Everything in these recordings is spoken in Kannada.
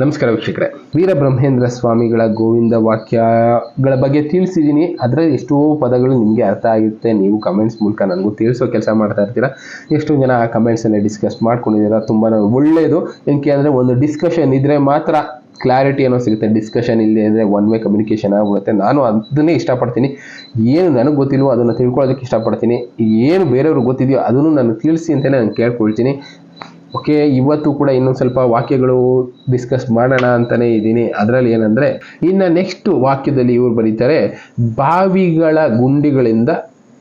ನಮಸ್ಕಾರ ವೀಕ್ಷಕರೇ. ವೀರಬ್ರಹ್ಮೇಂದ್ರ ಸ್ವಾಮಿಗಳ ಗೋವಿಂದ ವಾಕ್ಯಗಳ ಬಗ್ಗೆ ತಿಳಿಸಿದ್ದೀನಿ. ಅದರ ಎಷ್ಟೋ ಪದಗಳು ನಿಮಗೆ ಅರ್ಥ ಆಗುತ್ತೆ. ನೀವು ಕಮೆಂಟ್ಸ್ ಮೂಲಕ ನನಗೂ ತಿಳಿಸೋ ಕೆಲಸ ಮಾಡ್ತಾ ಇರ್ತೀರಾ. ಎಷ್ಟೋ ಜನ ಆ ಕಮೆಂಟ್ಸಲ್ಲಿ ಡಿಸ್ಕಸ್ ಮಾಡ್ಕೊಂಡಿದ್ದೀರ. ತುಂಬಾ ಒಳ್ಳೆಯದು ಏನಕ್ಕೆ ಅಂದರೆ ಒಂದು ಡಿಸ್ಕಷನ್ ಇದ್ದರೆ ಮಾತ್ರ ಕ್ಲಾರಿಟಿ ಅನ್ನೋ ಸಿಗುತ್ತೆ. ಡಿಸ್ಕಷನ್ ಇಲ್ಲದೆ ಅಂದರೆ ಒನ್ ವೇ ಕಮ್ಯುನಿಕೇಷನ್ ಆಗುತ್ತೆ ನಾನು ಅದನ್ನೇ ಇಷ್ಟಪಡ್ತೀನಿ. ಏನು ನನಗೆ ಗೊತ್ತಿಲ್ವೋ ಅದನ್ನು ತಿಳ್ಕೊಳ್ಳೋದಕ್ಕೆ ಇಷ್ಟಪಡ್ತೀನಿ. ಏನು ಬೇರೆಯವ್ರಿಗೆ ಗೊತ್ತಿದೆಯೋ ಅದನ್ನು ನಾನು ತಿಳಿಸಿ ಅಂತಲೇ ನಾನು ಕೇಳ್ಕೊಳ್ತೀನಿ. ಓಕೆ, ಇವತ್ತು ಕೂಡ ಇನ್ನೊಂದು ಸ್ವಲ್ಪ ವಾಕ್ಯಗಳು ಡಿಸ್ಕಸ್ ಮಾಡೋಣ ಅಂತಲೇ ಇದ್ದೀನಿ. ಅದರಲ್ಲಿ ಏನಂದ್ರೆ, ಇನ್ನು ನೆಕ್ಸ್ಟ್ ವಾಕ್ಯದಲ್ಲಿ ಇವರು ಬರೀತಾರೆ, ಬಾವಿಗಳ ಗುಂಡಿಗಳಿಂದ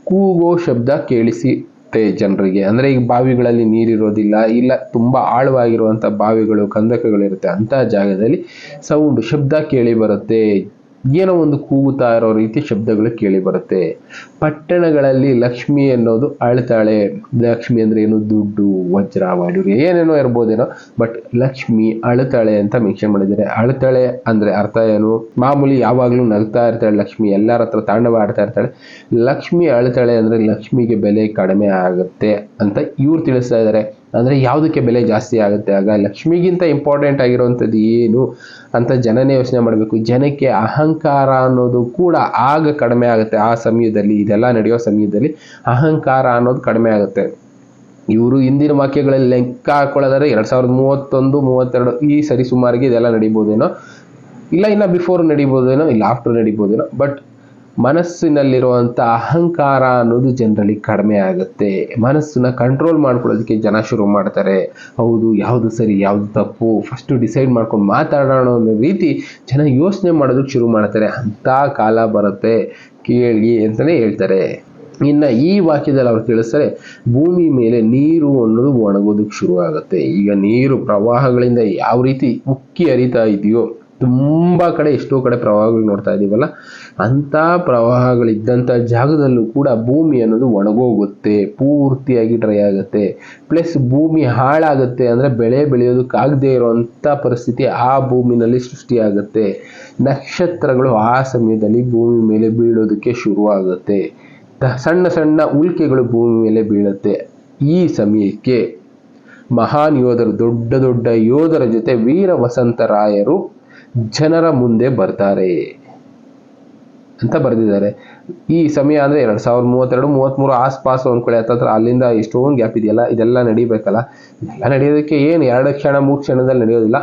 ಕೂಗೋ ಶಬ್ದ ಕೇಳಿಸುತ್ತೆ ಜನರಿಗೆ. ಅಂದ್ರೆ ಈಗ ಬಾವಿಗಳಲ್ಲಿ ನೀರಿರೋದಿಲ್ಲ, ಇಲ್ಲ ತುಂಬಾ ಆಳವಾಗಿರುವಂಥ ಬಾವಿಗಳು, ಕಂದಕಗಳಿರುತ್ತೆ ಅಂತ ಜಾಗದಲ್ಲಿ ಸೌಂಡ್ ಶಬ್ದ ಕೇಳಿ ಬರುತ್ತೆ. ಏನೋ ಒಂದು ಕೂಗುತ್ತಾ ಇರೋ ರೀತಿ ಶಬ್ದಗಳು ಕೇಳಿ ಬರುತ್ತೆ. ಪಟ್ಟಣಗಳಲ್ಲಿ ಲಕ್ಷ್ಮಿ ಅನ್ನೋದು ಅಳ್ತಾಳೆ. ಲಕ್ಷ್ಮಿ ಅಂದ್ರೆ ಏನು? ದುಡ್ಡು, ವಜ್ರ ವೈಡೂರ್ಯ ಏನೇನೋ ಇರ್ಬೋದೇನೋ. ಬಟ್ ಲಕ್ಷ್ಮಿ ಅಳ್ತಾಳೆ ಅಂತ ಮೆನ್ಷನ್ ಮಾಡಿದ್ದಾರೆ ಅಳ್ತಾಳೆ ಅಂದ್ರೆ ಅರ್ಥ ಏನು? ಮಾಮೂಲಿ ಯಾವಾಗಲೂ ನಗ್ತಾ ಇರ್ತಾಳೆ ಲಕ್ಷ್ಮಿ, ಎಲ್ಲರ ಹತ್ರ ತಾಂಡವ ಆಡ್ತಾ ಇರ್ತಾಳೆ. ಲಕ್ಷ್ಮಿ ಅಳ್ತಾಳೆ ಅಂದ್ರೆ ಲಕ್ಷ್ಮಿಗೆ ಬೆಲೆ ಕಡಿಮೆ ಆಗುತ್ತೆ ಅಂತ ಇವ್ರು ತಿಳಿಸ್ತಾ ಇದ್ದಾರೆ ಅಂದ್ರೆ ಯಾವುದಕ್ಕೆ ಬೆಲೆ ಜಾಸ್ತಿ ಆಗುತ್ತೆ? ಆಗ ಲಕ್ಷ್ಮಿಗಿಂತ ಇಂಪಾರ್ಟೆಂಟ್ ಆಗಿರುವಂಥದ್ದು ಏನು ಅಂತ ಜನನೇ ಯೋಚನೆ ಮಾಡಬೇಕು. ಜನಕ್ಕೆ ಅಹಂಕಾರ ಅನ್ನೋದು ಕೂಡ ಆಗ ಕಡಿಮೆ ಆಗುತ್ತೆ. ಆ ಸಮಯದಲ್ಲಿ, ಇದೆಲ್ಲ ನಡೆಯೋ ಸಮಯದಲ್ಲಿ ಅಹಂಕಾರ ಅನ್ನೋದು ಕಡಿಮೆ ಆಗುತ್ತೆ. ಇವರು ಹಿಂದಿನ ವಾಕ್ಯಗಳಲ್ಲಿ ಲೆಕ್ಕ ಹಾಕೊಳ್ಳೋದಾದ್ರೆ ಎರಡು ಸಾವಿರದ ಮೂವತ್ತೊಂದು, ಮೂವತ್ತೆರಡು ಈ ಸರಿ ಸುಮಾರಿಗೆ ಇದೆಲ್ಲ ನಡಿಬೋದೇನೋ? ಇಲ್ಲ, ಇನ್ನ ಬಿಫೋರ್ ನಡಿಬೋದೇನೋ? ಇಲ್ಲ ಆಫ್ಟರ್ ನಡಿಬೋದೇನೋ? ಬಟ್ ಮನಸ್ಸಿನಲ್ಲಿರುವಂಥ ಅಹಂಕಾರ ಅನ್ನೋದು ಜನರಲ್ಲಿ ಕಡಿಮೆ ಆಗುತ್ತೆ. ಮನಸ್ಸನ್ನ ಕಂಟ್ರೋಲ್ ಮಾಡ್ಕೊಳ್ಳೋದಕ್ಕೆ ಜನ ಶುರು ಮಾಡ್ತಾರೆ. ಹೌದು, ಯಾವುದು ಸರಿ, ಯಾವುದು ತಪ್ಪು ಫಸ್ಟು ಡಿಸೈಡ್ ಮಾಡ್ಕೊಂಡು ಮಾತಾಡೋಣ ಅನ್ನೋ ರೀತಿ ಜನ ಯೋಚನೆ ಮಾಡೋದಕ್ಕೆ ಶುರು ಮಾಡ್ತಾರೆ. ಅಂಥ ಕಾಲ ಬರುತ್ತೆ ಕೇಳಿ ಅಂತಲೇ ಹೇಳ್ತಾರೆ. ಇನ್ನು ಈ ವಾಕ್ಯದಲ್ಲಿ ಅವ್ರು ತಿಳಿಸ್ತಾರೆ, ಭೂಮಿ ಮೇಲೆ ನೀರು ಅನ್ನೋದು ಒಣಗೋದಕ್ಕೆ ಶುರು ಆಗುತ್ತೆ ಈಗ ನೀರು ಪ್ರವಾಹಗಳಿಂದ ಯಾವ ರೀತಿ ಉಕ್ಕಿ ಹರಿತಾ ಇದೆಯೋ ತುಂಬ ಕಡೆ ಎಷ್ಟೋ ಕಡೆ ಪ್ರವಾಹಗಳು ನೋಡ್ತಾ ಇದ್ದೀವಲ್ಲ ಅಂಥ ಪ್ರವಾಹಗಳಿದ್ದಂಥ ಜಾಗದಲ್ಲೂ ಕೂಡ ಭೂಮಿ ಅನ್ನೋದು ಒಣಗೋಗುತ್ತೆ, ಪೂರ್ತಿಯಾಗಿ ಡ್ರೈ ಆಗುತ್ತೆ. ಪ್ಲಸ್ ಭೂಮಿ ಹಾಳಾಗುತ್ತೆ ಅಂದರೆ ಬೆಳೆ ಬೆಳೆಯೋದಕ್ಕಾಗದೇ ಇರುವಂಥ ಪರಿಸ್ಥಿತಿ ಆ ಭೂಮಿನಲ್ಲಿ ಸೃಷ್ಟಿಯಾಗುತ್ತೆ. ನಕ್ಷತ್ರಗಳು ಆ ಸಮಯದಲ್ಲಿ ಭೂಮಿ ಮೇಲೆ ಬೀಳೋದಕ್ಕೆ ಶುರುವಾಗುತ್ತೆ. ಸಣ್ಣ ಸಣ್ಣ ಉಲ್ಕೆಗಳು ಭೂಮಿ ಮೇಲೆ ಬೀಳುತ್ತೆ. ಈ ಸಮಯಕ್ಕೆ ಮಹಾನ್ ಯೋಧರು ದೊಡ್ಡ ದೊಡ್ಡ ಯೋಧರ ಜೊತೆ ವೀರ ವಸಂತರಾಯರು ಜನರ ಮುಂದೆ ಬರ್ತಾರೆ ಅಂತ ಬರೆದಿದ್ದಾರೆ. ಈ ಸಮಯ ಅಂದ್ರೆ ಎರಡ್ ಸಾವಿರದ ಮೂವತ್ತೆರಡು ಮೂವತ್ತ್ಮೂರು ಆಸ್ಪಾಸು ಅಂದ್ಕೊಳ್ಳಿ ಹತ್ತತ್ರ ಅಲ್ಲಿಂದ ಇಷ್ಟೊಂದು ಗ್ಯಾಪ್ ಇದೆಯಲ್ಲ, ಇದೆಲ್ಲ ನಡಿಬೇಕಲ್ಲ? ಇದೆಲ್ಲ ನಡೆಯೋದಕ್ಕೆ ಏನು ಎರಡು ಕ್ಷಣ, ಮೂರು ಕ್ಷಣದಲ್ಲಿ ನಡೆಯೋದಿಲ್ಲ.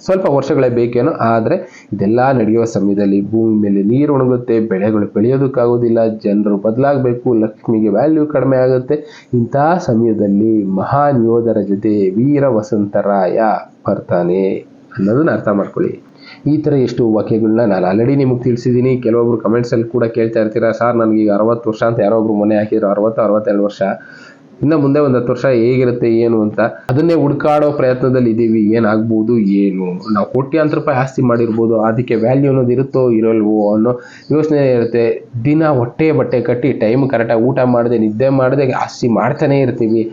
ಸ್ವಲ್ಪ ವರ್ಷಗಳೇ ಬೇಕೇನೋ, ಆದರೆ ಇದೆಲ್ಲ ನಡೆಯುವ ಸಮಯದಲ್ಲಿ ಭೂಮಿ ಮೇಲೆ ನೀರು ಒಣಗುತ್ತೆ, ಬೆಳೆಗಳು ಬೆಳೆಯೋದಕ್ಕಾಗೋದಿಲ್ಲ, ಜನರು ಬದಲಾಗಬೇಕು, ಲಕ್ಷ್ಮಿಗೆ ವ್ಯಾಲ್ಯೂ ಕಡಿಮೆ ಆಗುತ್ತೆ. ಇಂಥ ಸಮಯದಲ್ಲಿ ಮಹಾನ್ ಯೋಧರ ಜೊತೆ ವೀರ ವಸಂತರಾಯ ಬರ್ತಾನೆ. ಅನ್ನೋದನ್ನ ಅರ್ಥ ಮಾಡ್ಕೊಳ್ಳಿ. ಈ ಥರ ಎಷ್ಟು ವಾಕ್ಯಗಳನ್ನ ನಾನು ಆಲ್ರೆಡಿ ನಿಮಗೆ ತಿಳಿಸಿದ್ದೀನಿ ಕೆಲವೊಬ್ರು ಕಮೆಂಟ್ಸಲ್ಲಿ ಕೂಡ ಕೇಳ್ತಾ ಇರ್ತೀರಾ, ಸರ್, ನನಗೆ ಈಗ ಅರವತ್ತು ವರ್ಷ ಅಂತ ಯಾರೋ ಒಬ್ರು ಮೊನ್ನೆ ಹಾಕಿದ್ರು, ಅರವತ್ತು, ಅರವತ್ತೆರಡು ವರ್ಷ. ಇನ್ನು ಮುಂದೆ ಒಂದು ಹತ್ತು ವರ್ಷ ಹೇಗಿರುತ್ತೆ, ಏನು ಅಂತ ಅದನ್ನೇ ಹುಡುಕಾಡೋ ಪ್ರಯತ್ನದಲ್ಲಿ ಇದ್ದೀವಿ ಏನಾಗ್ಬೋದು, ಏನು? ನಾವು ಕೋಟ್ಯಾಂತರ ರೂಪಾಯಿ ಆಸ್ತಿ ಮಾಡಿರ್ಬೋದು. ಅದಕ್ಕೆ ವ್ಯಾಲ್ಯೂ ಅನ್ನೋದು ಇರುತ್ತೋ, ಇರಲ್ವೋ ಅನ್ನೋ ಯೋಚನೆ ಇರುತ್ತೆ. ದಿನ ಹೊಟ್ಟೆ ಬಟ್ಟೆ ಕಟ್ಟಿ ಟೈಮ್ ಕರೆಕ್ಟಾಗಿ ಊಟ ಮಾಡದೆ, ನಿದ್ದೆ ಮಾಡದೆ ಆಸ್ತಿ ಮಾಡ್ತಾನೆ ಇರ್ತೀವಿ.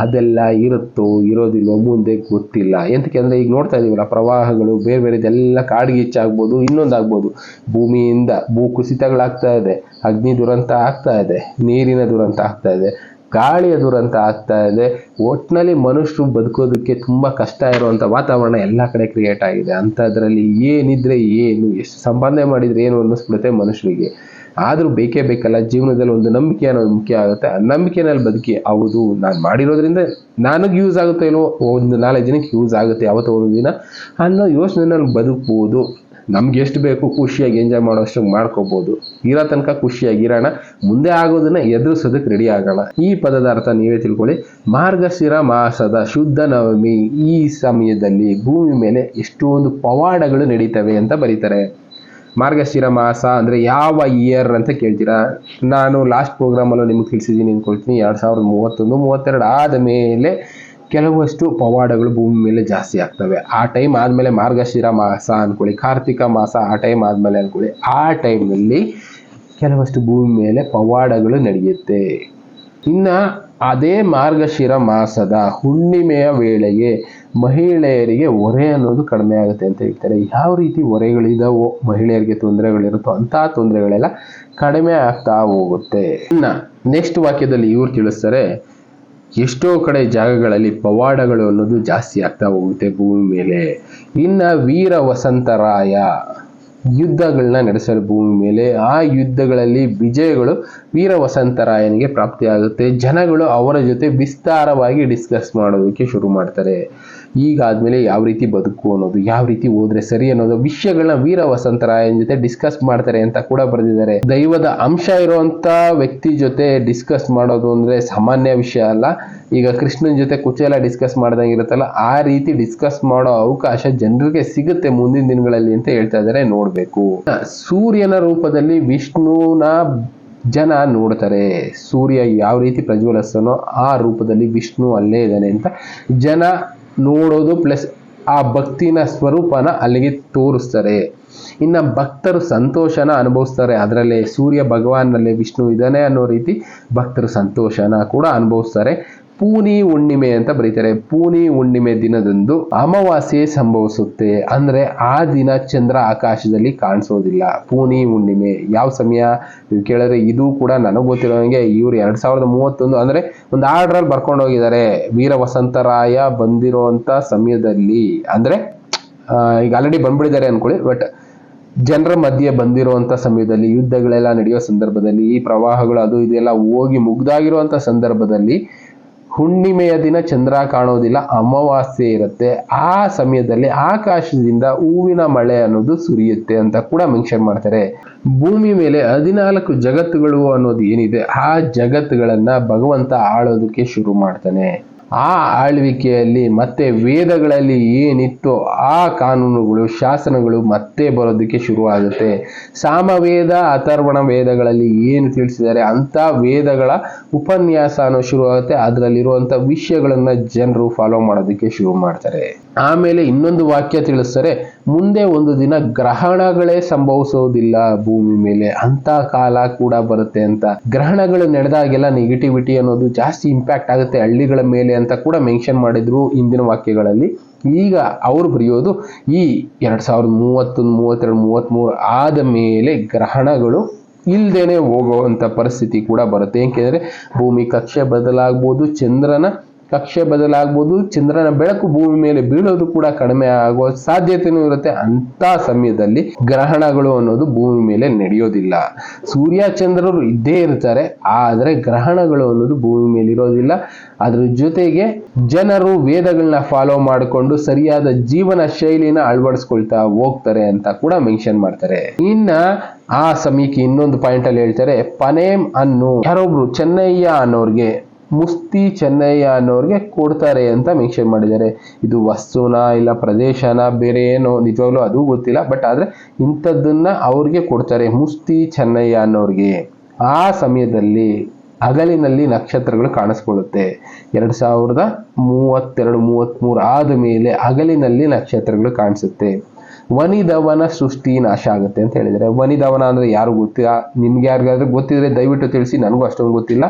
ಅದೆಲ್ಲ ಇರುತ್ತೋ ಇರೋದಿಲ್ಲೋ ಮುಂದೆ ಗೊತ್ತಿಲ್ಲ. ಎಂತಕ್ಕೆ ಅಂದರೆ ಈಗ ನೋಡ್ತಾ ಇದೀವಲ್ಲ ಪ್ರವಾಹಗಳು ಬೇರೆ ಬೇರೆದೆಲ್ಲ ಕಾಡ್ಗಿಚ್ಚಾಗ್ಬೋದು ಇನ್ನೊಂದಾಗ್ಬೋದು. ಭೂಮಿಯಿಂದ ಭೂ ಕುಸಿತಗಳಾಗ್ತಾ ಇದೆ, ಅಗ್ನಿ ದುರಂತ ಆಗ್ತಾ ಇದೆ, ನೀರಿನ ದುರಂತ ಆಗ್ತಾ ಇದೆ, ಗಾಳಿಯ ದುರಂತ ಆಗ್ತಾ ಇದೆ. ಒಟ್ಟಿನಲ್ಲಿ ಮನುಷ್ಯರು ಬದುಕೋದಕ್ಕೆ ತುಂಬ ಕಷ್ಟ ಇರುವಂಥ ವಾತಾವರಣ ಎಲ್ಲ ಕಡೆ ಕ್ರಿಯೇಟ್ ಆಗಿದೆ. ಅಂಥದ್ರಲ್ಲಿ ಏನಿದ್ರೆ ಏನು, ಎಷ್ಟು ಸಂಪಾದನೆ ಮಾಡಿದ್ರೆ ಏನು ಅನ್ನಿಸ್ಬಿಡುತ್ತೆ ಮನುಷ್ಯರಿಗೆ ಆದರೂ ಬೇಕೇ ಬೇಕಲ್ಲ, ಜೀವನದಲ್ಲಿ ಒಂದು ನಂಬಿಕೆ ಅನ್ನೋದು ಮುಖ್ಯ ಆಗುತ್ತೆ. ಆ ನಂಬಿಕೆನಲ್ಲಿ ಬದುಕಿ ಹೌದು, ನಾನು ಮಾಡಿರೋದ್ರಿಂದ ನನಗೆ ಯೂಸ್ ಆಗುತ್ತೆ ಇಲ್ವೋ, ಒಂದು ನಾಲ್ಕು ಜನಕ್ಕೆ ಯೂಸ್ ಆಗುತ್ತೆ ಯಾವತ್ತೋ ಒಂದು ದಿನ. ಅನ್ನೋ ಯೋಚನೆನಲ್ಲಿ ಬದುಕ್ಬೋದು. ನಮ್ಗೆ ಎಷ್ಟು ಬೇಕು, ಖುಷಿಯಾಗಿ ಎಂಜಾಯ್ ಮಾಡೋಷ್ಟು ಮಾಡ್ಕೋಬಹುದು ಇರೋ ತನಕ ಖುಷಿಯಾಗಿ ಇರೋಣ. ಮುಂದೆ ಆಗೋದನ್ನ ಎದುರಿಸೋದಕ್ಕೆ ರೆಡಿ ಆಗೋಣ. ಈ ಪದದ ಅರ್ಥ ನೀವೇ ತಿಳ್ಕೊಳ್ಳಿ. ಮಾರ್ಗಶಿರ ಮಾಸದ ಶುದ್ಧ ನವಮಿ. ಈ ಸಮಯದಲ್ಲಿ ಭೂಮಿ ಮೇಲೆ ಎಷ್ಟೊಂದು ಪವಾಡಗಳು ನಡೀತವೆ ಅಂತ ಬರೀತಾರೆ. ಮಾರ್ಗಶಿರ ಮಾಸ ಅಂದರೆ ಯಾವ ಇಯರ್ ಅಂತ ಕೇಳ್ತೀರಾ? ನಾನು ಲಾಸ್ಟ್ ಪ್ರೋಗ್ರಾಮಲ್ಲೂ ನಿಮ್ಗೆ ತಿಳಿಸಿದ್ದೀನಿ ಅಂದ್ಕೊಳ್ತೀನಿ ಎರಡು ಸಾವಿರದ ಮೂವತ್ತೊಂದು, ಮೂವತ್ತೆರಡು ಆದ ಮೇಲೆ ಕೆಲವಷ್ಟು ಪವಾಡಗಳು ಭೂಮಿ ಮೇಲೆ ಜಾಸ್ತಿ ಆಗ್ತವೆ. ಆ ಟೈಮ್ ಆದಮೇಲೆ ಮಾರ್ಗಶಿರ ಮಾಸ ಅಂದ್ಕೊಳ್ಳಿ ಕಾರ್ತಿಕ ಮಾಸ ಆ ಟೈಮ್ ಆದಮೇಲೆ ಅಂದ್ಕೊಳ್ಳಿ ಆ ಟೈಮ್ನಲ್ಲಿ ಕೆಲವಷ್ಟು ಭೂಮಿ ಮೇಲೆ ಪವಾಡಗಳು ನಡೆಯುತ್ತೆ. ಇನ್ನು ಅದೇ ಮಾರ್ಗಶಿರ ಮಾಸದ ಹುಣ್ಣಿಮೆಯ ವೇಳೆಗೆ ಮಹಿಳೆಯರಿಗೆ ಹೊರೆ ಅನ್ನೋದು ಕಡಿಮೆ ಆಗುತ್ತೆ ಅಂತ ಹೇಳ್ತಾರೆ. ಯಾವ ರೀತಿ ಹೊರೆಗಳಿದಾವೋ ಮಹಿಳೆಯರಿಗೆ ತೊಂದರೆಗಳಿರುತ್ತೋ ಅಂತ ತೊಂದರೆಗಳೆಲ್ಲ ಕಡಿಮೆ ಆಗ್ತಾ ಹೋಗುತ್ತೆ. ಇನ್ನ ನೆಕ್ಸ್ಟ್ ವಾಕ್ಯದಲ್ಲಿ ಇವ್ರು ತಿಳಿಸ್ತಾರೆ, ಎಷ್ಟೋ ಕಡೆ ಜಾಗಗಳಲ್ಲಿ ಪವಾಡಗಳು ಅನ್ನೋದು ಜಾಸ್ತಿ ಆಗ್ತಾ ಹೋಗುತ್ತೆ ಭೂಮಿ ಮೇಲೆ. ಇನ್ನ ವೀರ ವಸಂತರಾಯ ಯುದ್ಧಗಳನ್ನ ನಡೆಸಲು ಭೂಮಿ ಮೇಲೆ. ಆ ಯುದ್ಧಗಳಲ್ಲಿ ವಿಜಯಗಳು ವೀರ ವಸಂತರಾಯನಿಗೆ ಪ್ರಾಪ್ತಿಯಾಗುತ್ತೆ. ಜನಗಳು ಅವರ ಜೊತೆ ವಿಸ್ತಾರವಾಗಿ ಡಿಸ್ಕಸ್ ಮಾಡೋದಕ್ಕೆ ಶುರು ಮಾಡ್ತಾರೆ. ಈಗಾದ್ಮೇಲೆ ಯಾವ ರೀತಿ ಬದುಕು ಅನ್ನೋದು, ಯಾವ ರೀತಿ ಹೋದ್ರೆ ಸರಿ ಅನ್ನೋದು, ವಿಷಯಗಳನ್ನ ವೀರ ವಸಂತರಾಯನ ಜೊತೆ ಡಿಸ್ಕಸ್ ಮಾಡ್ತಾರೆ ಅಂತ ಕೂಡ ಬರೆದಿದ್ದಾರೆ. ದೈವದ ಅಂಶ ಇರುವಂತ ವ್ಯಕ್ತಿ ಜೊತೆ ಡಿಸ್ಕಸ್ ಮಾಡೋದು ಅಂದ್ರೆ ಸಾಮಾನ್ಯ ವಿಷಯ ಅಲ್ಲ. ಈಗ ಕೃಷ್ಣನ ಜೊತೆ ಕುಚೇಲ ಡಿಸ್ಕಸ್ ಮಾಡ್ದಂಗಿರುತ್ತಲ್ಲ ಆ ರೀತಿ ಡಿಸ್ಕಸ್ ಮಾಡೋ ಅವಕಾಶ ಜನರಿಗೆ ಸಿಗುತ್ತೆ ಮುಂದಿನ ದಿನಗಳಲ್ಲಿ ಅಂತ ಹೇಳ್ತಾ ಇದ್ದಾರೆ, ನೋಡ್ಬೇಕು. ಸೂರ್ಯನ ರೂಪದಲ್ಲಿ ವಿಷ್ಣುನ ಜನ ನೋಡ್ತಾರೆ. ಸೂರ್ಯ ಯಾವ ರೀತಿ ಪ್ರಜ್ವಲಿಸ್ತಾನೋ ಆ ರೂಪದಲ್ಲಿ ವಿಷ್ಣು ಅಲ್ಲೇ ಇದ್ದಾನೆ ಅಂತ ಜನ ನೋಡೋದು ಪ್ಲಸ್ ಆ ಭಕ್ತಿನ ಸ್ವರೂಪನ ಅಲ್ಲಿಗೆ ತೋರಿಸ್ತಾರೆ. ಇನ್ನು ಭಕ್ತರು ಸಂತೋಷನ ಅನುಭವಿಸ್ತಾರೆ, ಅದರಲ್ಲೇ ಸೂರ್ಯ ಭಗವಾನಲ್ಲೇ ವಿಷ್ಣು ಇದ್ದಾನೆ ಅನ್ನೋ ರೀತಿ ಭಕ್ತರು ಸಂತೋಷನ ಕೂಡ ಅನುಭವಿಸ್ತಾರೆ. ಪೂನಿ ಹುಣ್ಣಿಮೆ ಅಂತ ಬರೀತಾರೆ. ಪೂನಿ ಹುಣ್ಣಿಮೆ ದಿನದಂದು ಅಮಾವಾಸ್ಯೆ ಸಂಭವಿಸುತ್ತೆ. ಅಂದ್ರೆ ಆ ದಿನ ಚಂದ್ರ ಆಕಾಶದಲ್ಲಿ ಕಾಣಿಸೋದಿಲ್ಲ. ಪೂನಿ ಹುಣ್ಣಿಮೆ ಯಾವ ಸಮಯ? ನೀವು ಕೇಳಿದ್ರೆ ಇದು ಕೂಡ ನನಗೆ ಗೊತ್ತಿರೋ ಹಾಗೆ ಇವ್ರು ಎರಡ್ ಸಾವಿರದ ಮೂವತ್ತೊಂದು ಅಂದ್ರೆ ಒಂದು ಆರ್ಡ್ರಲ್ಲಿ ಬರ್ಕೊಂಡು ಹೋಗಿದ್ದಾರೆ. ವೀರ ವಸಂತರಾಯ ಬಂದಿರೋಂಥ ಸಮಯದಲ್ಲಿ. ಅಂದ್ರೆ ಈಗ ಆಲ್ರೆಡಿ ಬಂದ್ಬಿಟ್ಟಿದ್ದಾರೆ ಅನ್ಕೊಳ್ಳಿ. ಬಟ್ ಜನರ ಮಧ್ಯೆ ಬಂದಿರುವಂತ ಸಮಯದಲ್ಲಿ, ಯುದ್ಧಗಳೆಲ್ಲ ನಡೆಯೋ ಸಂದರ್ಭದಲ್ಲಿ, ಈ ಪ್ರವಾಹಗಳು ಅದು ಇದೆಲ್ಲ ಹೋಗಿ ಮುಗ್ದಾಗಿರುವಂತ ಸಂದರ್ಭದಲ್ಲಿ ಹುಣ್ಣಿಮೆಯ ದಿನ ಚಂದ್ರ ಕಾಣೋದಿಲ್ಲ, ಅಮಾವಾಸ್ಯೆ ಇರುತ್ತೆ. ಆ ಸಮಯದಲ್ಲಿ ಆಕಾಶದಿಂದ ಹೂವಿನ ಮಳೆ ಅನ್ನೋದು ಸುರಿಯುತ್ತೆ ಅಂತ ಕೂಡ ಮೆನ್ಷನ್ ಮಾಡ್ತಾರೆ. ಭೂಮಿ ಮೇಲೆ ಹದಿನಾಲ್ಕು ಜಗತ್ತುಗಳು ಅನ್ನೋದು ಏನಿದೆ, ಆ ಜಗತ್ತುಗಳನ್ನ ಭಗವಂತ ಆಳೋದಕ್ಕೆ ಶುರು ಮಾಡ್ತಾನೆ. ಆ ಆಳ್ವಿಕೆಯಲ್ಲಿ ಮತ್ತೆ ವೇದಗಳಲ್ಲಿ ಏನಿತ್ತೋ ಆ ಕಾನೂನುಗಳು, ಶಾಸನಗಳು ಮತ್ತೆ ಬರೋದಕ್ಕೆ ಶುರುವಾಗುತ್ತೆ. ಸಾಮವೇದ, ಅಥರ್ವಣ ವೇದಗಳಲ್ಲಿ ಏನು ತಿಳಿಸಿದ್ದಾರೆ ಅಂಥ ವೇದಗಳ ಉಪನ್ಯಾಸ ಅನ್ನೋ ಶುರುವಾಗುತ್ತೆ. ಅದರಲ್ಲಿರುವಂಥ ವಿಷಯಗಳನ್ನು ಜನರು ಫಾಲೋ ಮಾಡೋದಕ್ಕೆ ಶುರು ಮಾಡ್ತಾರೆ. ಆಮೇಲೆ ಇನ್ನೊಂದು ವಾಕ್ಯ ತಿಳಿಸ್ತಾರೆ, ಮುಂದೆ ಒಂದು ದಿನ ಗ್ರಹಣಗಳೇ ಸಂಭವಿಸೋದಿಲ್ಲ, ಭೂಮಿ ಮೇಲೆ ಅಂತ ಕಾಲ ಕೂಡ ಬರುತ್ತೆ ಅಂತ. ಗ್ರಹಣಗಳು ನಡೆದಾಗೆಲ್ಲ ನೆಗೆಟಿವಿಟಿ ಅನ್ನೋದು ಜಾಸ್ತಿ ಇಂಪ್ಯಾಕ್ಟ್ ಆಗುತ್ತೆ ಹಳ್ಳಿಗಳ ಮೇಲೆ ಅಂತ ಕೂಡ ಮೆನ್ಷನ್ ಮಾಡಿದ್ರು ಇಂದಿನ ವಾಕ್ಯಗಳಲ್ಲಿ. ಈಗ ಅವ್ರು ಬರೆಯೋದು, ಈ ಎರಡ್ ಸಾವಿರದ ಮೂವತ್ತೊಂದು ಮೂವತ್ತೆರಡು ಆದ ಮೇಲೆ ಗ್ರಹಣಗಳು ಇಲ್ದೇನೆ ಹೋಗುವಂತ ಪರಿಸ್ಥಿತಿ ಕೂಡ ಬರುತ್ತೆ. ಏಕೆಂದರೆ ಭೂಮಿ ಕಕ್ಷೆ ಬದಲಾಗ್ಬೋದು, ಚಂದ್ರನ ಕಕ್ಷೆ ಬದಲಾಗ್ಬೋದು, ಚಂದ್ರನ ಬೆಳಕು ಭೂಮಿ ಮೇಲೆ ಬೀಳೋದು ಕೂಡ ಕಡಿಮೆ ಆಗೋ ಸಾಧ್ಯತೆನೂ ಇರುತ್ತೆ. ಅಂತ ಸಮಯದಲ್ಲಿ ಗ್ರಹಣಗಳು ಅನ್ನೋದು ಭೂಮಿ ಮೇಲೆ ನಡೆಯೋದಿಲ್ಲ. ಸೂರ್ಯ, ಚಂದ್ರರು ಇದ್ದೇ ಇರ್ತಾರೆ, ಆದ್ರೆ ಗ್ರಹಣಗಳು ಅನ್ನೋದು ಭೂಮಿ ಮೇಲೆ ಇರೋದಿಲ್ಲ. ಅದ್ರ ಜೊತೆಗೆ ಜನರು ವೇದಗಳನ್ನ ಫಾಲೋ ಮಾಡಿಕೊಂಡು ಸರಿಯಾದ ಜೀವನ ಶೈಲಿನ ಅಳವಡಿಸ್ಕೊಳ್ತಾ ಹೋಗ್ತಾರೆ ಅಂತ ಕೂಡ ಮೆನ್ಷನ್ ಮಾಡ್ತಾರೆ. ಇನ್ನ ಆ ಸಮಯಕ್ಕೆ ಇನ್ನೊಂದು ಪಾಯಿಂಟ್ ಅಲ್ಲಿ ಹೇಳ್ತಾರೆ, ಪನೇಮ್ ಅನ್ನು ಯಾರೊಬ್ರು ಚೆನ್ನಯ್ಯ ಅನ್ನೋರ್ಗೆ ಮುಸ್ತಿ ಚೆನ್ನಯ್ಯ ಅನ್ನೋರಿಗೆ ಕೊಡ್ತಾರೆ ಅಂತ ಮೆನ್ಷನ್ ಮಾಡಿದ್ದಾರೆ. ಇದು ವಸ್ತುನ ಇಲ್ಲ ಪ್ರದೇಶನ, ಬೇರೆ ಏನೋ ನಿಜವಾಗ್ಲೂ ಅದು ಗೊತ್ತಿಲ್ಲ, ಬಟ್ ಆದ್ರೆ ಇಂಥದ್ದನ್ನ ಅವ್ರಿಗೆ ಕೊಡ್ತಾರೆ ಮುಸ್ತಿ ಚೆನ್ನಯ್ಯ ಅನ್ನೋರಿಗೆ. ಆ ಸಮಯದಲ್ಲಿ ಹಗಲಿನಲ್ಲಿ ನಕ್ಷತ್ರಗಳು ಕಾಣಿಸ್ಕೊಳ್ಳುತ್ತೆ. ಎರಡು ಸಾವಿರದ ಮೂವತ್ತೆರಡು ಮೂವತ್ತ್ಮೂರು ಆದ ಮೇಲೆ ಹಗಲಿನಲ್ಲಿ ನಕ್ಷತ್ರಗಳು ಕಾಣಿಸುತ್ತೆ. ವನಿದವನ ಸೃಷ್ಟಿ ನಾಶ ಆಗುತ್ತೆ ಅಂತ ಹೇಳಿದರೆ ವನಿದವನ ಅಂದರೆ ಯಾರು ಗೊತ್ತಿಲ್ಲ ನಿಮ್ಗೆ ಯಾರಿಗಾದ್ರೂ ಗೊತ್ತಿದ್ರೆ ದಯವಿಟ್ಟು ತಿಳಿಸಿ, ನನಗೂ ಅಷ್ಟೊಂದು ಗೊತ್ತಿಲ್ಲ.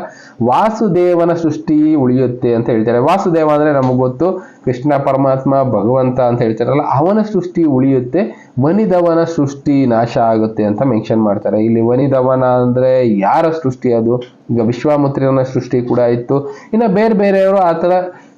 ವಾಸುದೇವನ ಸೃಷ್ಟಿ ಉಳಿಯುತ್ತೆ ಅಂತ ಹೇಳ್ತಾರೆ. ವಾಸುದೇವ ಅಂದರೆ ನಮಗೆ ಗೊತ್ತು, ಕೃಷ್ಣ, ಪರಮಾತ್ಮ, ಭಗವಂತ ಅಂತ ಹೇಳ್ತಾರಲ್ಲ, ಅವನ ಸೃಷ್ಟಿ ಉಳಿಯುತ್ತೆ, ವನಿದವನ ಸೃಷ್ಟಿ ನಾಶ ಆಗುತ್ತೆ ಅಂತ ಮೆನ್ಷನ್ ಮಾಡ್ತಾರೆ. ಇಲ್ಲಿ ವನಿದವನ ಅಂದರೆ ಯಾರ ಸೃಷ್ಟಿ ಅದು? ಈಗ ವಿಶ್ವಾಮಿತ್ರನ ಸೃಷ್ಟಿ ಕೂಡ ಇತ್ತು. ಇನ್ನು ಬೇರೆ ಬೇರೆಯವರು ಆ ಥರ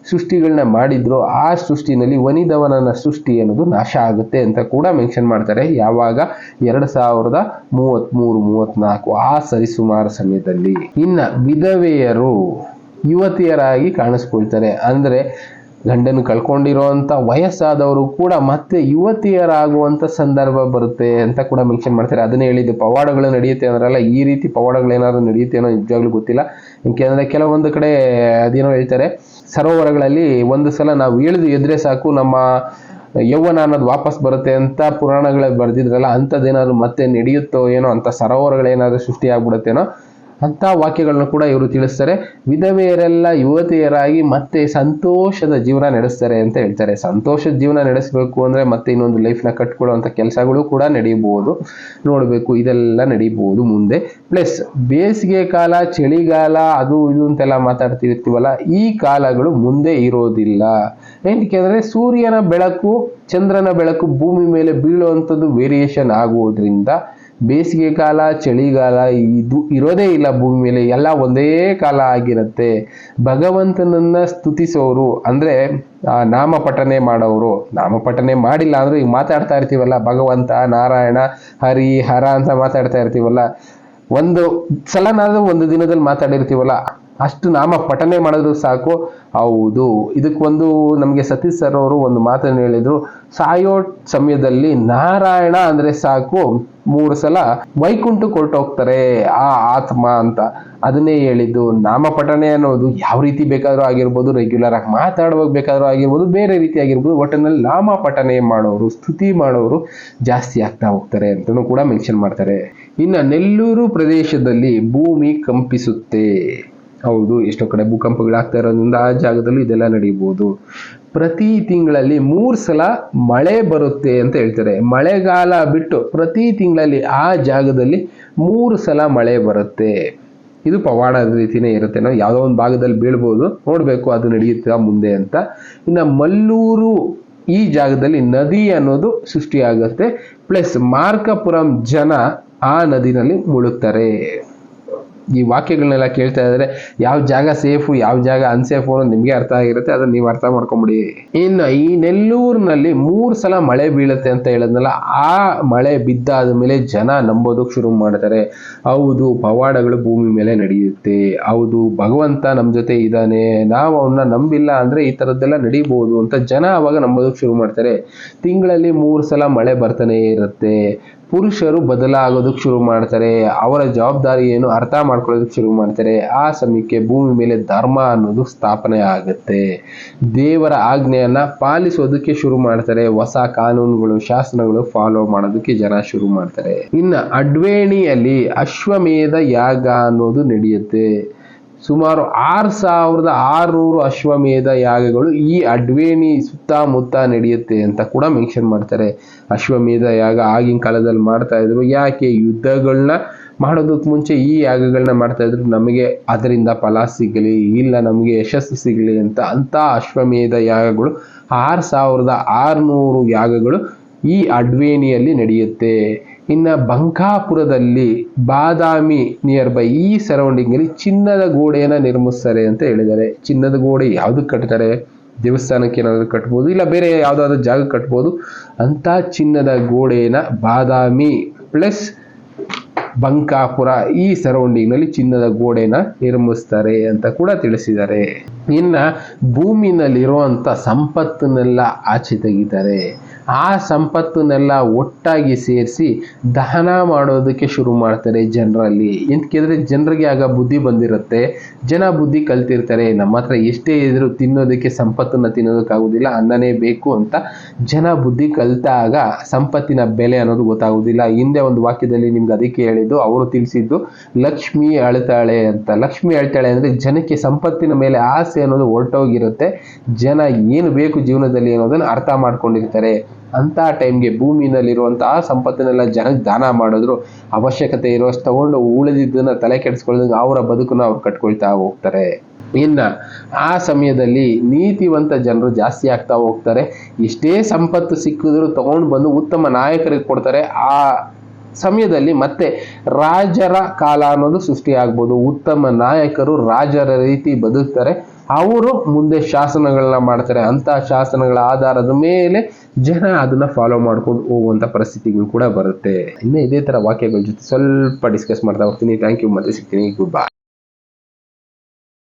ಸೃಷ್ಟಿಗಳನ್ನ ಮಾಡಿದ್ರು ಆ ಸೃಷ್ಟಿನಲ್ಲಿ ವನಿದವನನ ಸೃಷ್ಟಿ ಅನ್ನೋದು ನಾಶ ಆಗುತ್ತೆ ಅಂತ ಕೂಡ ಮೆನ್ಷನ್ ಮಾಡ್ತಾರೆ. ಯಾವಾಗ? ಎರಡ್ ಸಾವಿರದ ಮೂವತ್ತ್ಮೂರು ಮೂವತ್ನಾಲ್ಕು, ಆ ಸರಿಸುಮಾರು ಸಮಯದಲ್ಲಿ. ಇನ್ನ ವಿಧವೆಯರು ಯುವತಿಯರಾಗಿ ಕಾಣಿಸ್ಕೊಳ್ತಾರೆ. ಅಂದ್ರೆ ಗಂಡನ ಕಳ್ಕೊಂಡಿರೋಂಥ ವಯಸ್ಸಾದವರು ಕೂಡ ಮತ್ತೆ ಯುವತಿಯರಾಗುವಂಥ ಸಂದರ್ಭ ಬರುತ್ತೆ ಅಂತ ಕೂಡ ಮೆನ್ಷನ್ ಮಾಡ್ತಾರೆ. ಅದನ್ನೇ ಹೇಳಿದ್ದು, ಪವಾಡಗಳು ನಡೆಯುತ್ತೆ ಅಂದ್ರಲ್ಲ, ಈ ರೀತಿ ಪವಾಡಗಳು ಏನಾದ್ರು ನಡೆಯುತ್ತೆ ಅನ್ನೋ ನಿಜವಾಗ್ಲೂ ಗೊತ್ತಿಲ್ಲ. ಯಾಕೆಂದ್ರೆ ಕೆಲವೊಂದು ಕಡೆ ಅದೇನೋ ಹೇಳ್ತಾರೆ, ಸರೋವರಗಳಲ್ಲಿ ಒಂದು ಸಲ ನಾವು ಇಳಿದು ಎದ್ರೆ ಸಾಕು, ನಮ್ಮ ಯೌವನ ಅನ್ನೋದು ವಾಪಸ್ ಬರುತ್ತೆ ಅಂತ ಪುರಾಣಗಳಲ್ಲಿ ಬರೆದಿದ್ರಲ್ಲ, ಅಂಥದ್ದೇನಾದ್ರು ಮತ್ತೆ ನಡೆಯುತ್ತೋ ಏನೋ ಅಂತ ಸರೋವರಗಳೇನಾದ್ರು ಸೃಷ್ಟಿ ಅಂತ ವಾಕ್ಯಗಳನ್ನ ಕೂಡ ಇವರು ತಿಳಿಸ್ತಾರೆ. ವಿಧವೆಯರೆಲ್ಲ ಯುವತಿಯರಾಗಿ ಮತ್ತೆ ಸಂತೋಷದ ಜೀವನ ನಡೆಸ್ತಾರೆ ಅಂತ ಹೇಳ್ತಾರೆ. ಸಂತೋಷದ ಜೀವನ ನಡೆಸಬೇಕು ಅಂದ್ರೆ ಮತ್ತೆ ಇನ್ನೊಂದು ಲೈಫ್ನ ಕಟ್ಕೊಳ್ಳುವಂಥ ಕೆಲಸಗಳು ಕೂಡ ನಡೆಯಬಹುದು ನೋಡಬೇಕು, ಇದೆಲ್ಲ ನಡೀಬಹುದು ಮುಂದೆ. ಪ್ಲಸ್ ಬೇಸಿಗೆ ಕಾಲ, ಚಳಿಗಾಲ, ಅದು ಇದು ಅಂತೆಲ್ಲ ಮಾತಾಡ್ತಿರ್ತೀವಲ್ಲ ಈ ಕಾಲಗಳು ಮುಂದೆ ಇರೋದಿಲ್ಲ. ಏನಕ್ಕೆ ಸೂರ್ಯನ ಬೆಳಕು ಚಂದ್ರನ ಬೆಳಕು ಭೂಮಿ ಮೇಲೆ ಬೀಳುವಂಥದ್ದು ವೇರಿಯೇಷನ್ ಆಗುವುದರಿಂದ ಬೇಸಿಗೆ ಕಾಲ, ಚಳಿಗಾಲ ಇದು ಇರೋದೇ ಇಲ್ಲ ಭೂಮಿ ಮೇಲೆ, ಎಲ್ಲ ಒಂದೇ ಕಾಲ ಆಗಿರುತ್ತೆ. ಭಗವಂತನನ್ನ ಸ್ತುತಿಸೋರು ಅಂದ್ರೆ ನಾಮಪಠನೆ ಮಾಡೋರು ನಾಮಪಠನೆ ಮಾಡಿಲ್ಲ ಅಂದ್ರೆ ಈಗ ಮಾತಾಡ್ತಾ ಇರ್ತೀವಲ್ಲ, ಭಗವಂತ, ನಾರಾಯಣ, ಹರಿ, ಹರ ಅಂತ ಮಾತಾಡ್ತಾ ಇರ್ತೀವಲ್ಲ. ಒಂದು ಸಲನಾದ್ರೂ ಒಂದು ದಿನದಲ್ಲಿ ಮಾತಾಡಿರ್ತೀವಲ್ಲ ಅಷ್ಟು ನಾಮ ಪಠನೆ ಮಾಡಿದ್ರು ಸಾಕು. ಹೌದು. ಇದಕ್ಕೊಂದು ನಮಗೆ ಸತೀಶ್ ಸರ್ ಅವರು ಒಂದು ಮಾತನ್ನು ಹೇಳಿದ್ರು. ಸಾಯೋ ಸಮಯದಲ್ಲಿ ನಾರಾಯಣ ಅಂದ್ರೆ ಸಾಕು. ಮೂರು ಸಲ ವೈಕುಂಠ ಕೊಟ್ಟೋಗ್ತಾರೆ ಆ ಆತ್ಮ ಅಂತ. ಅದನ್ನೇ ಹೇಳಿದ್ದು. ನಾಮಪಠನೆ ಅನ್ನೋದು ಯಾವ ರೀತಿ ಬೇಕಾದ್ರೂ ಆಗಿರ್ಬೋದು ರೆಗ್ಯುಲರ್ ಆಗಿ ಮಾತಾಡುವಾಗ ಬೇಕಾದರೂ ಆಗಿರ್ಬೋದು, ಬೇರೆ ರೀತಿ ಆಗಿರ್ಬೋದು, ಒಟ್ಟಿನಲ್ಲಿ ನಾಮಪಠನೆ ಮಾಡೋರು, ಸ್ತುತಿ ಮಾಡೋರು ಜಾಸ್ತಿ ಆಗ್ತಾ ಹೋಗ್ತಾರೆ ಅಂತಲೂ ಕೂಡ ಮೆನ್ಷನ್ ಮಾಡ್ತಾರೆ. ಇನ್ನು ನೆಲ್ಲೂರು ಪ್ರದೇಶದಲ್ಲಿ ಭೂಮಿ ಕಂಪಿಸುತ್ತೆ. ಹೌದು, ಎಷ್ಟೋ ಕಡೆ ಭೂಕಂಪಗಳಾಗ್ತಾ ಇರೋದ್ರಿಂದ ಆ ಜಾಗದಲ್ಲಿ ಇದೆಲ್ಲ ನಡೀಬಹುದು ಪ್ರತಿ ತಿಂಗಳಲ್ಲಿ ಮೂರು ಸಲ ಮಳೆ ಬರುತ್ತೆ ಅಂತ ಹೇಳ್ತಾರೆ. ಮಳೆಗಾಲ ಬಿಟ್ಟು ಪ್ರತಿ ತಿಂಗಳಲ್ಲಿ ಆ ಜಾಗದಲ್ಲಿ ಮೂರು ಸಲ ಮಳೆ ಬರುತ್ತೆ. ಇದು ಪವಾಡದ ರೀತಿನೇ ಇರುತ್ತೆ. ನಾವು ಯಾವುದೋ ಒಂದು ಭಾಗದಲ್ಲಿ ಬೀಳ್ಬೋದು, ನೋಡಬೇಕು ಅದು ನಡೆಯುತ್ತಾ ಮುಂದೆ ಅಂತ. ಇನ್ನು ಮಲ್ಲೂರು ಈ ಜಾಗದಲ್ಲಿ ನದಿ ಅನ್ನೋದು ಸೃಷ್ಟಿಯಾಗುತ್ತೆ. ಪ್ಲಸ್ ಮಾರ್ಕಪುರಂ ಜನ ಆ ನದಿನಲ್ಲಿ ಮುಳುಗ್ತಾರೆ. ಈ ವಾಕ್ಯಗಳನ್ನೆಲ್ಲ ಕೇಳ್ತಾ ಇದ್ರೆ ಯಾವ ಜಾಗ ಸೇಫು, ಯಾವ ಜಾಗ ಅನ್ಸೇಫು ಅನ್ನೋದು ನಿಮಗೆ ಅರ್ಥ ಆಗಿರುತ್ತೆ, ಅದನ್ನ ನೀವು ಅರ್ಥ ಮಾಡ್ಕೊಂಬಿಡಿ. ಇನ್ನು ಈ ನೆಲ್ಲೂರಿನಲ್ಲಿ ಮೂರು ಸಲ ಮಳೆ ಬೀಳುತ್ತೆ ಅಂತ ಹೇಳಿದ್ನಲ್ಲ, ಆ ಮಳೆ ಬಿದ್ದಾದ ಮೇಲೆ ಜನ ನಂಬೋದಕ್ಕೆ ಶುರು ಮಾಡ್ತಾರೆ. ಹೌದು, ಪವಾಡಗಳು ಭೂಮಿ ಮೇಲೆ ನಡೆಯುತ್ತೆ. ಹೌದು, ಭಗವಂತ ನಮ್ಮ ಜೊತೆ ಇದ್ದಾನೆ, ನಾವು ಅವನ್ನ ನಂಬಿಲ್ಲ ಅಂದ್ರೆ ಈ ಥರದ್ದೆಲ್ಲ ನಡೀಬಹುದು ಅಂತ ಜನ ಅವಾಗ ನಂಬೋದಕ್ಕೆ ಶುರು ಮಾಡ್ತಾರೆ. ತಿಂಗಳಲ್ಲಿ ಮೂರು ಸಲ ಮಳೆ ಬರ್ತಾನೆ ಇರುತ್ತೆ. ಪುರುಷರು ಬದಲಾಗೋದಕ್ಕೆ ಶುರು ಮಾಡ್ತಾರೆ, ಅವರ ಜವಾಬ್ದಾರಿ ಏನು ಅರ್ಥ ಮಾಡ್ಕೊಳ್ಳೋದಕ್ಕೆ ಶುರು ಮಾಡ್ತಾರೆ, ಆ ಸಮಯಕ್ಕೆ ಭೂಮಿ ಮೇಲೆ ಧರ್ಮ ಅನ್ನೋದು ಸ್ಥಾಪನೆ ಆಗುತ್ತೆ. ದೇವರ ಆಜ್ಞೆಯನ್ನ ಪಾಲಿಸೋದಕ್ಕೆ ಶುರು ಮಾಡ್ತಾರೆ, ಹೊಸ ಕಾನೂನುಗಳು, ಶಾಸನಗಳು ಫಾಲೋ ಮಾಡೋದಕ್ಕೆ ಜನ ಶುರು ಮಾಡ್ತಾರೆ. ಇನ್ನು ಅಡ್ವೇಣಿಯಲ್ಲಿ ಅಶ್ವಮೇಧ ಯಾಗ ಅನ್ನೋದು ನಡೆಯುತ್ತೆ. ಸುಮಾರು ಆರು ಸಾವಿರದ ಆರುನೂರು ಅಶ್ವಮೇಧ ಯಾಗಗಳು ಈ ಅಡ್ವೇಣಿ ಸುತ್ತಮುತ್ತ ನಡೆಯುತ್ತೆ ಅಂತ ಕೂಡ ಮೆನ್ಷನ್ ಮಾಡ್ತಾರೆ. ಅಶ್ವಮೇಧ ಯಾಗ ಆಗಿನ ಕಾಲದಲ್ಲಿ ಮಾಡ್ತಾ ಇದ್ರು. ಯಾಕೆ ಯುದ್ಧಗಳನ್ನ ಮಾಡೋದಕ್ಕೆ ಮುಂಚೆ ಈ ಯಾಗಗಳನ್ನ ಮಾಡ್ತಾ ಇದ್ರು? ನಮಗೆ ಅದರಿಂದ ಫಲ ಸಿಗಲಿ, ಇಲ್ಲ ನಮಗೆ ಯಶಸ್ಸು ಸಿಗಲಿ ಅಂತ ಅಂತ ಅಶ್ವಮೇಧ ಯಾಗಗಳು ಆರು ಸಾವಿರದ ಆರುನೂರು ಯಾಗಗಳು ಈ ಅಡ್ವೇಣಿಯಲ್ಲಿ ನಡೆಯುತ್ತೆ. ಇನ್ನು ಬಂಕಾಪುರದಲ್ಲಿ ಬಾದಾಮಿ ನಿಯರ್ ಬೈ ಈ ಸರೌಂಡಿಂಗ್ ಅಲ್ಲಿ ಚಿನ್ನದ ಗೋಡೆಯನ್ನು ನಿರ್ಮಿಸ್ತಾರೆ ಅಂತ ಹೇಳಿದ್ದಾರೆ. ಚಿನ್ನದ ಗೋಡೆ ಯಾವ್ದು ಕಟ್ತಾರೆ ದೇವಸ್ಥಾನಕ್ಕೆ ಏನಾದರೂ ಕಟ್ಬೋದು? ಇಲ್ಲ ಬೇರೆ ಯಾವ್ದಾದ್ರು ಜಾಗ ಕಟ್ಬೋದು? ಅಂತ ಚಿನ್ನದ ಗೋಡೆಯನ್ನು ಬಾದಾಮಿ ಪ್ಲಸ್ ಬಂಕಾಪುರ ಈ ಸರೌಂಡಿಂಗ್ನಲ್ಲಿ ಚಿನ್ನದ ಗೋಡೆನ ನಿರ್ಮಿಸ್ತಾರೆ ಅಂತ ಕೂಡ ತಿಳಿಸಿದ್ದಾರೆ. ಇನ್ನ ಭೂಮಿನಲ್ಲಿರುವಂತ ಸಂಪತ್ತನ್ನೆಲ್ಲ ಆಚೆ ತೆಗಿತಾರೆ. ಆ ಸಂಪತ್ತನ್ನೆಲ್ಲ ಒಟ್ಟಾಗಿ ಸೇರಿಸಿ ದಹನ ಮಾಡೋದಕ್ಕೆ ಶುರು ಮಾಡ್ತಾರೆ ಜನರಲ್ಲಿ. ಎಂತಕ್ಕೆಂದ್ರೆ ಜನರಿಗೆ ಆಗ ಬುದ್ಧಿ ಬಂದಿರುತ್ತೆ. ಜನ ಬುದ್ಧಿ ಕಲ್ತಿರ್ತಾರೆ. ನಮ್ಮ ಹತ್ರ ಎಷ್ಟೇ ಇದ್ರು ತಿನ್ನೋದಕ್ಕೆ ಸಂಪತ್ತನ್ನ ತಿನ್ನೋದಕ್ಕಾಗೋದಿಲ್ಲ, ಅನ್ನನೇ ಬೇಕು ಅಂತ ಜನ ಬುದ್ಧಿ ಕಲ್ತಾಗ ಸಂಪತ್ತಿನ ಬೆಲೆ ಅನ್ನೋದು ಗೊತ್ತಾಗೋದಿಲ್ಲ. ಹಿಂದೆ ಒಂದು ವಾಕ್ಯದಲ್ಲಿ ನಿಮ್ಗೆ ಅದಕ್ಕೆ ಹೇಳಿದ್ದು, ಅವರು ತಿಳಿಸಿದ್ದು, ಲಕ್ಷ್ಮಿ ಅಳ್ತಾಳೆ ಅಂತ. ಲಕ್ಷ್ಮಿ ಅಳ್ತಾಳೆ ಅಂದ್ರೆ ಜನಕ್ಕೆ ಸಂಪತ್ತಿನ ಮೇಲೆ ಆಸೆ ಅನ್ನೋದು ಹೊರಟೋಗಿರುತ್ತೆ ಜನ ಏನು ಬೇಕು ಜೀವನದಲ್ಲಿ ಅನ್ನೋದನ್ನ ಅರ್ಥ ಮಾಡ್ಕೊಂಡಿರ್ತಾರೆ. ಅಂತ ಟೈಮ್ಗೆ ಭೂಮಿನಲ್ಲಿರುವಂತಹ ಸಂಪತ್ತನ್ನೆಲ್ಲ ಜನಕ್ಕೆ ದಾನ ಮಾಡಿದ್ರು. ಅವಶ್ಯಕತೆ ಇರೋಷ್ಟು ತಗೊಂಡು ಉಳಿದಿದ್ದನ್ನ ತಲೆ ಕೆಡಿಸ್ಕೊಳ್ದಂಗೆ ಅವರ ಬದುಕನ್ನ ಅವ್ರು ಕಟ್ಕೊಳ್ತಾ ಹೋಗ್ತಾರೆ. ಇನ್ನ ಆ ಸಮಯದಲ್ಲಿ ನೀತಿವಂತ ಜನರು ಜಾಸ್ತಿ ಆಗ್ತಾ ಹೋಗ್ತಾರೆ. ಎಷ್ಟೇ ಸಂಪತ್ತು ಸಿಕ್ಕಿದ್ರು ತಗೊಂಡು ಬಂದು ಉತ್ತಮ ನಾಯಕರಿಗೆ ಕೊಡ್ತಾರೆ. ಆ ಸಮಯದಲ್ಲಿ ಮತ್ತೆ ರಾಜರ ಕಾಲ ಅನ್ನೋದು ಸೃಷ್ಟಿ ಆಗ್ಬೋದು ಉತ್ತಮ ನಾಯಕರು ರಾಜರ ರೀತಿ ಬದುಕ್ತಾರೆ. ಅವರು ಮುಂದೆ ಶಾಸನಗಳನ್ನ ಮಾಡ್ತಾರೆ. ಅಂತ ಶಾಸನಗಳ ಆಧಾರದ ಮೇಲೆ ಜನ ಅದನ್ನ ಫಾಲೋ ಮಾಡ್ಕೊಂಡು ಹೋಗುವಂತ ಪರಿಸ್ಥಿತಿಗಳು ಕೂಡ ಬರುತ್ತೆ. ಇನ್ನು ಇದೇ ತರ ವಾಕ್ಯಗಳ ಜೊತೆ ಸ್ವಲ್ಪ ಡಿಸ್ಕಸ್ ಮಾಡ್ತಾ ಹೋಗ್ತೀನಿ. ಥ್ಯಾಂಕ್ ಯು ಮತ್ತೆ ಸಿಗ್ತೀನಿ. Good bye